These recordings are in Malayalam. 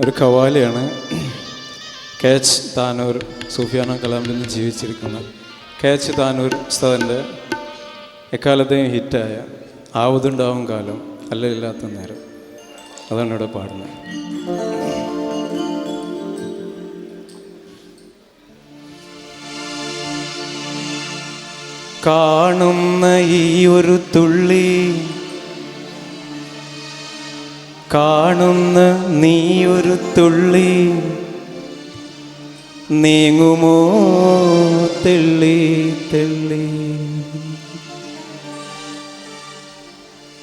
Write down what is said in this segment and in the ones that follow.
ഒരു കവാലിയാണ് കേച്ച് താനൂർ സൂഫിയാന കലാമിൽ നിന്ന് ജീവിച്ചിരിക്കുന്ന കേച്ച് താനൂർ ഉസ്താദിന്റെ എക്കാലത്തെയും ഹിറ്റായ ആവതുണ്ടാവും കാലം അല്ലയില്ലാത്ത നേരം. അതാണ് ഇവിടെ പാടുന്നത്. കാണുന്ന ഈ ഒരു തുള്ളി കാണുന്ന നീ ഒരു തുള്ളി. നീങ്ങുമോ തെള്ളി തെള്ളി.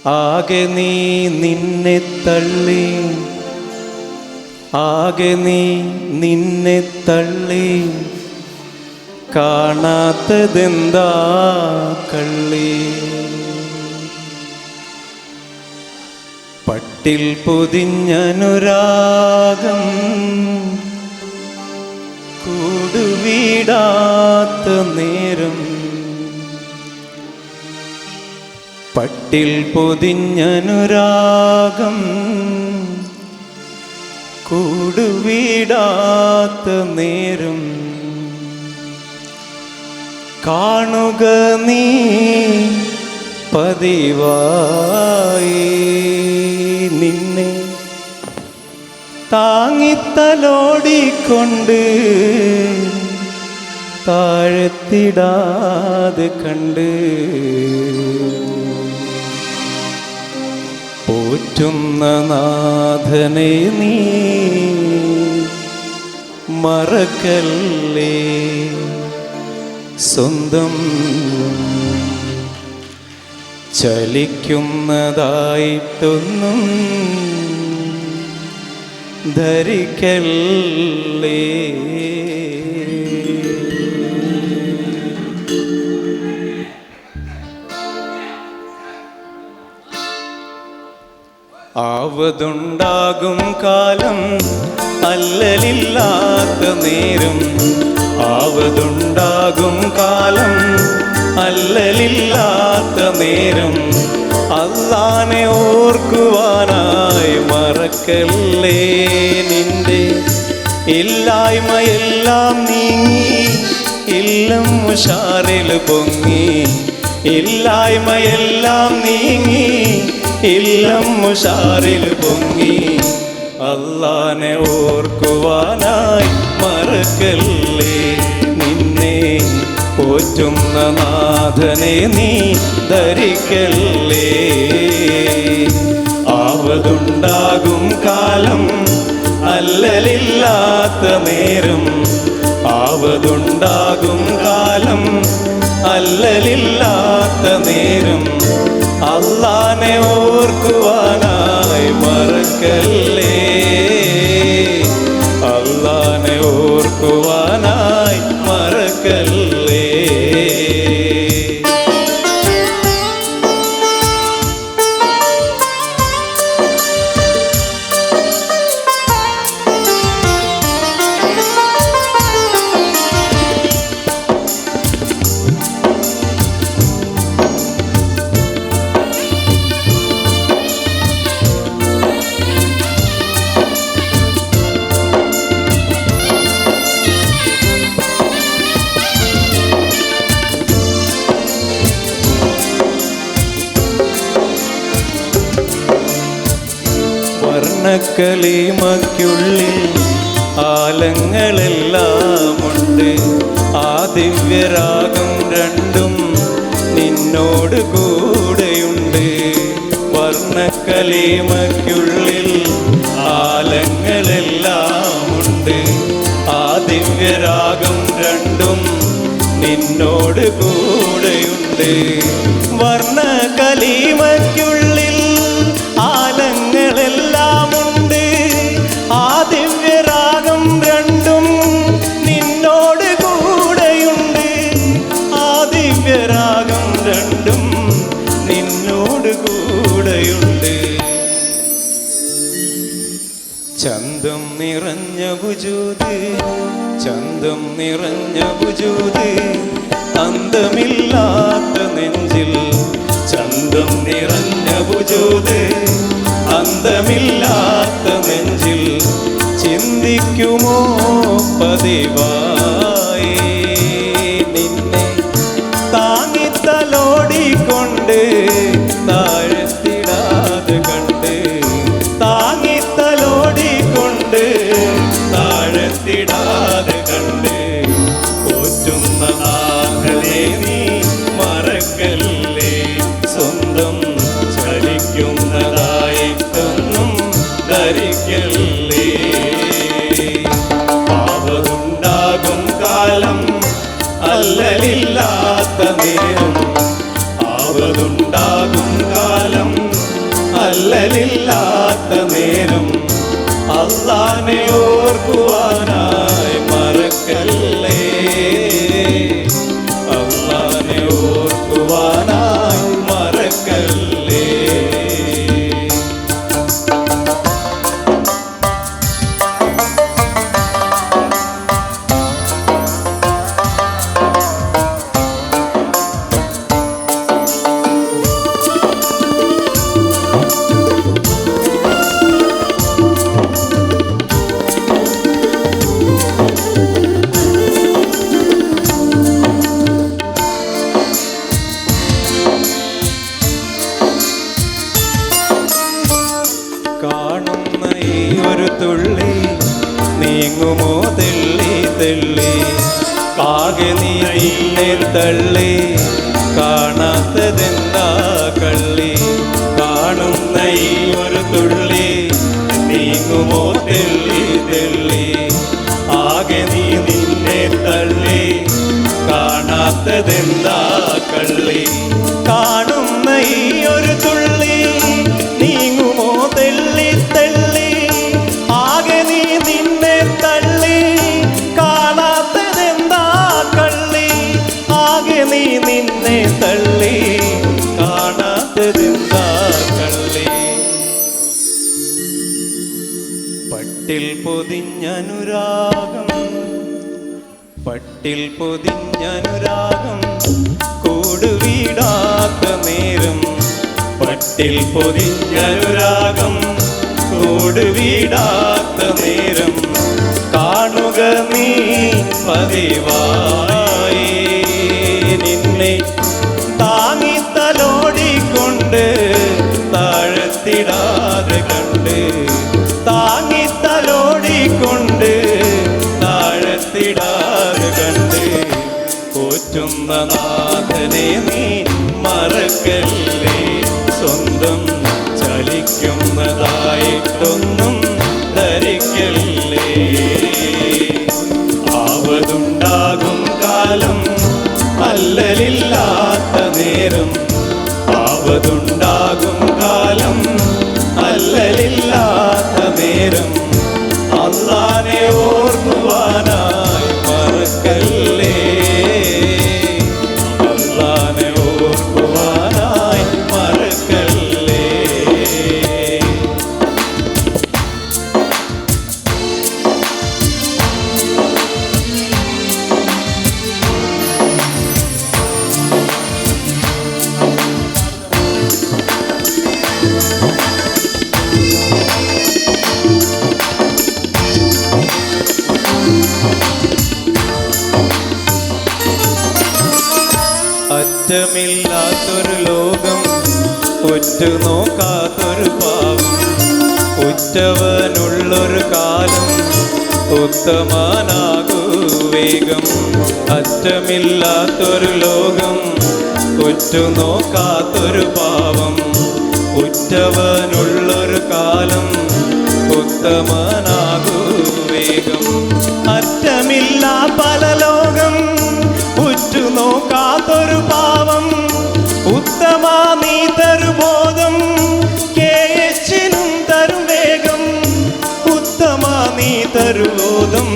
ആകെ നീ നിന്നെ തള്ളി. ആകെ നീ നിന്നെ തള്ളി. കാണാത്തതെന്താ കള്ളി? പട്ടിൽ പൊതിഞ്ഞനുരാഗം കൂടുവീടാത്ത നേരം. പട്ടിൽ പൊതിഞ്ഞനുരാഗം കൂടുവീടാത്ത നേരം. കാണുക നീ പതിവായി താങ്ങിത്തലോടിക്കൊണ്ട് താഴത്തിടാതെ കണ്ട് പോറ്റുന്ന നാഥനെ നീ മറക്കല്ലേ? സ്വന്തം ചലിക്കുന്നതായിട്ടൊന്നും ധരിക്കല്ലേ? ആവതുണ്ടാകും കാലം അല്ലലില്ലാത്ത നേരം. ആവതുണ്ടാകും കാലം അല്ലലില്ലാത്ത നേരം. അല്ലാനെ ഓർക്കുവാനായി മറക്കല്ലേ നിന്റെ ഇല്ലായ്മയെല്ലാം നീങ്ങി ഇല്ലം ഉഷാറിൽ പൊങ്ങി. ഇല്ലായ്മയെല്ലാം നീങ്ങി ഇല്ലം ഉഷാറിൽ പൊങ്ങി. അല്ലാനെ ഓർക്കുവാനായി മറക്കല്ലേ നിന്നെ? പോറ്റുന്ന നാഥനെ നീ ധരിക്കല്ലേ? ആവതുണ്ടാകും കാലം അല്ലലില്ലാത്ത നേരം. ആവതുണ്ടാകും കാലം അല്ലലില്ലാത്ത നേരം. അല്ലാനെ ഓർക്കുവാനായി മറക്കല്ലേ? വർണക്കലിമയ്ക്കുള്ളിൽ ആലങ്ങളെല്ലാമുണ്ട്. ആ ദിവ്യരാഗം രണ്ടും നിന്നോട് കൂടെയുണ്ട്. വർണക്കലിമയ്ക്കുള്ളിൽ ആലങ്ങളെല്ലാമുണ്ട്. ആ ദിവ്യരാഗം രണ്ടും നിന്നോട് കൂടെയുണ്ട്. ആലങ്ങളെല്ലാമുണ്ട് ചന്തം നിറഞ്ഞ ഭുജൂത് ചന്തം നിറഞ്ഞ ഭുജൂത് അന്തമില്ലാത്ത നെഞ്ചിൽ ചന്തം നിറഞ്ഞ ഭുജൂത് അന്തമില്ലാത്ത നെഞ്ചിൽ ചിന്തിക്കുമോ പതിവാ? ധരിക്കല്ലേ പാപമുണ്ടാകും കാലം അല്ലലില്ലാത്ത നേരം. പാപമുണ്ടാകും കാലം അല്ലലില്ലാത്ത നേരം. അള്ളാനെ ഓർക്കുവാനായി മറക്കല്ലേ? തെള്ളി. കാകെ നീ നിന്നെ തള്ളി. കാണാത്തതെന്താ കള്ളി? കാണുന്ന ഈ ഒരു തുള്ളി നീങ്ങുമോ തെള്ളി തെള്ളി? ആകെ നീ നിന്നെ തള്ളി. കാണാത്തതെന്താ കള്ളി? കാണുന്ന പൊതിഞ്ഞനുരാഗം. പട്ടിൽ പൊതിഞ്ഞനുരാഗം. കൂടുവീടാത്ത നേരം പട്ടിൽ പൊതിഞ്ഞനുരാഗം. കൂടുവീടാത്ത നേരം കാണുക നീ പതിവായി. നാഥനെ നീ മറക്കല്ലേ? സ്വന്തം ചലിക്കുന്നതായിട്ടൊന്നും അറ്റമില്ലാത്തൊരു ലോകം ഉറ്റുനോക്കാത്തൊരു പാവം. ഉറ്റവനുള്ളൊരു കാലം ഉത്തമാനാകൂ വേഗം. അറ്റമില്ലാത്തൊരു ലോകം ഉറ്റുനോക്കാത്തൊരു പാവം. ഉറ്റവനുള്ളൊരു കാലം ഉത്തമനാകൂ വേഗം. അറ്റമില്ല പല തരുബോധം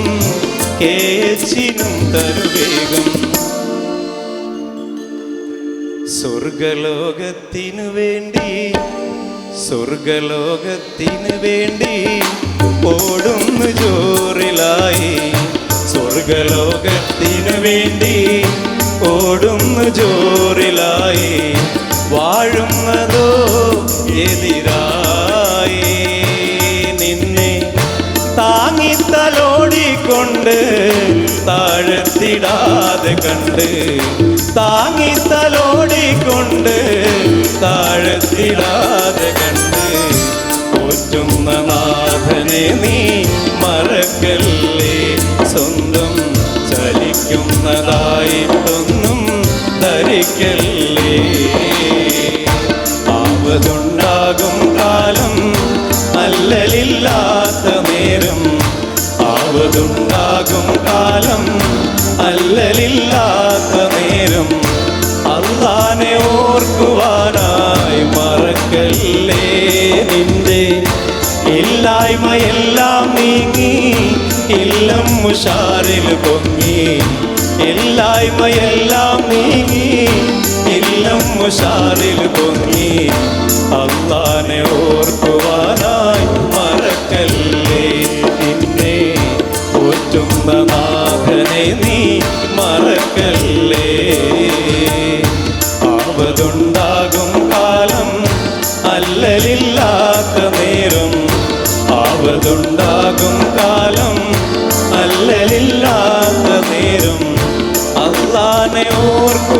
കേച്ചിനും തരുവേഗം. സ്വർഗലോകത്തിനു വേണ്ടി സ്വർഗലോകത്തിനു വേണ്ടി ഓടുന്നു ജോറിലായി. സ്വർഗലോകത്തിനു വേണ്ടി ഓടുന്നു ജോറിലായി താഴ്ത്തിടാതെ കണ്ട് താങ്ങി തലോടിക്കൊണ്ട് താഴത്തിടാതെ കണ്ട് പോറ്റുന്ന നാഥനെ നീ മറക്കല്ലേ? സ്വന്തം ചലിക്കുന്നതായിട്ടൊന്നും ധരിക്കല്ലേ? ആവതുണ്ടാകും കാലം അല്ലലില്ലാത്ത നേരം. ആവതുണ്ടാകും കാലം അല്ലലില്ലാത്ത നേരം അള്ളാനെ ഓർക്കുവാനായി മറക്കല്ലേ നിന്റെ ഇല്ലായ്മയെല്ലാം നീങ്ങി ഇല്ലം മുഷാറിൽ പൊങ്ങി. ഇല്ലായ്മയെല്ലാം നീങ്ങി ഇല്ലം മുഷാറിൽ പൊങ്ങി. അള്ളാനെ അള്ളാനെ